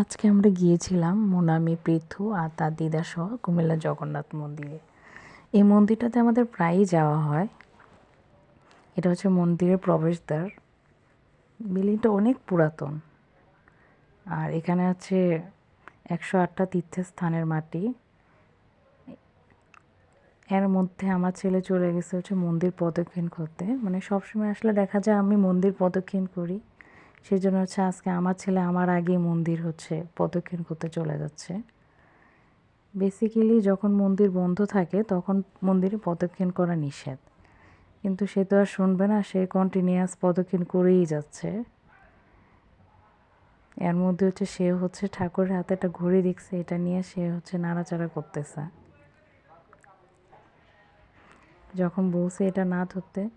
আজকে আমরা গিয়েছিলাম মোনামি, পৃথু আর তার দিদা সহ কুমিল্লা জগন্নাথ মন্দিরে। এই মন্দিরটাতে আমাদের প্রায়ই যাওয়া হয়। এটা হচ্ছে মন্দিরের প্রবেশদ্বার। বিল্ডিংটা অনেক পুরাতন। আর এখানে আছে একশো আটটা তীর্থস্থানের মাটি। এর মধ্যে আমার ছেলে চলে গেছে হচ্ছে মন্দির প্রদক্ষিণ করতে। মানে সবসময় আসলে দেখা যায় আমি মন্দির প্রদক্ষিণ করি। সেই জন্য হচ্ছে আজকে আমার ছেলে আমার আগেই মন্দির হচ্ছে প্রদক্ষিণ করতে চলে যাচ্ছে। বেসিক্যালি যখন মন্দির বন্ধ থাকে তখন মন্দিরে প্রদক্ষিণ করা নিষেধ। কিন্তু সে তো আর শুনবে না, সে কন্টিনিউয়াস প্রদক্ষিণ করেই যাচ্ছে। এর মধ্যে হচ্ছে সে হচ্ছে ঠাকুরের হাতে একটা ঘড়ি দেখছে, এটা নিয়ে সে হচ্ছে নাড়াচাড়া করতেছে। যখন বলছে এটা না ধরতে,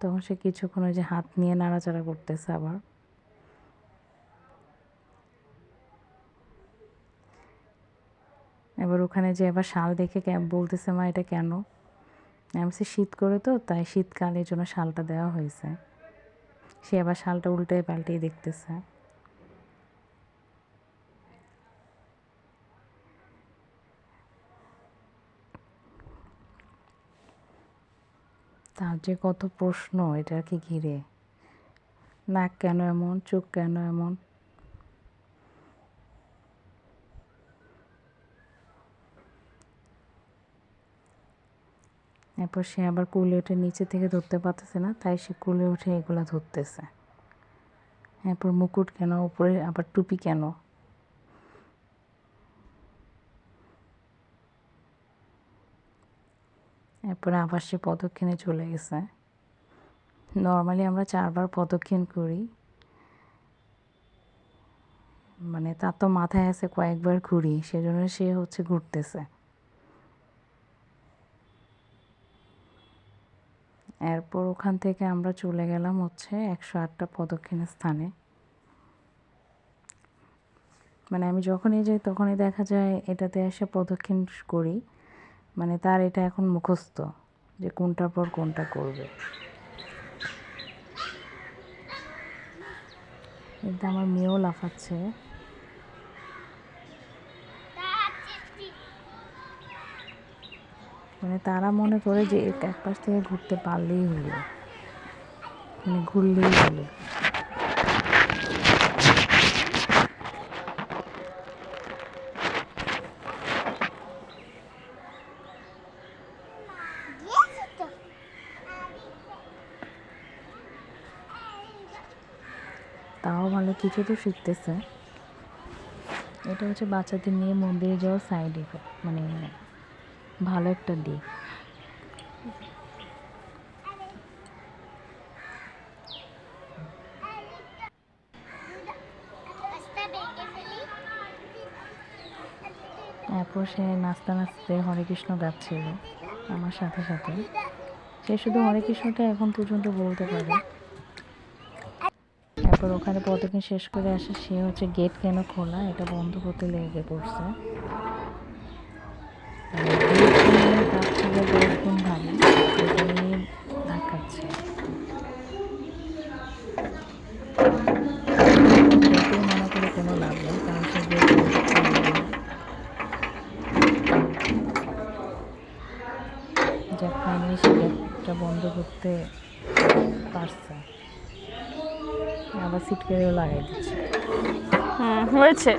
তখন সে কিছুক্ষণ ওই যে হাত নিয়ে নাড়াচাড়া করতেছে আবার। এবার ওখানে যে এবার শাল দেখে বলতেছে মা, এটা কেন? আমি শীত করে তো, তাই শীতকালের জন্য শালটা দেওয়া হয়েছে। সে আবার শালটা উল্টে পাল্টেই দেখতেছে। তার যে কত প্রশ্ন এটাকে ঘিরে? নাক কেন এমন? চোখ কেন এমন? এরপর সে আবার কুলে উঠে নিচে থেকে ধরতে পারতেছে না, তাই সে কুলে উঠে এগুলা ধরতেছে। এরপর মুকুট কেন, উপরে আবার টুপি কেন? এরপরে আবার সে পদক্ষিণে চলে গেছে। নর্মালি আমরা চারবার পদক্ষিণ করি। মানে তার তো মাথায় আছে কয়েকবার ঘুরি, সেজন্য সে হচ্ছে ঘুরতেছে। এরপর ওখান থেকে আমরা চলে গেলাম হচ্ছে একশো আটটা প্রদক্ষিণের স্থানে। মানে আমি যখনই যাই তখনই দেখা যায় এটাতে এসে প্রদক্ষিণ করি। মানে তার এটা এখন মুখস্থ যে কোনটার পর কোনটা করবে। কিন্তু আমার মেয়েও লাফাচ্ছে। মানে তারা মনে করে যে এক পাশ থেকে ঘুরতে পারলেই হলো। মানে ঘুরলেই হলো। তাও ভালো কিছু তো শিখতেছে। এটা হচ্ছে বাচ্চাদের নিয়ে মন্দিরে যাওয়ার সাইড ইফেক্ট মানে ভালো একটা দিক। এরপর সে নাচতে নাচতে হরে কৃষ্ণ গাচ্ছিল আমার সাথে সাথে। সে শুধু হরে কৃষ্ণটা এখন পর্যন্ত বলতে পারে। তারপর ওখানে প্রদক্ষিণ শেষ করে আসে, সে হচ্ছে গেট কেন খোলা, এটা বন্ধ করতে লেগে পড়ছে আর gate নিয়ে তার থেকে দশ গুণ ভারী এটা নিয়ে ধাক্কাচ্ছে যতই মনে করে কোনো লাভ নেই কারণ সে গেট বন্ধ করতে পারবে না। যাক ফাইনালি বন্ধ করতে পারছে। আবার সিট কেড়েও লাগাই দিচ্ছে। হুম হয়েছে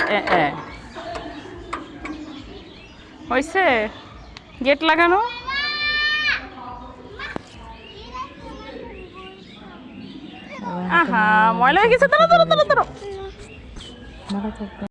হয়েছে? গেট লাগানো? আহা ময়লা হয়ে গেছে। দাঁড়ো দাঁড়ো ভালো থাকবে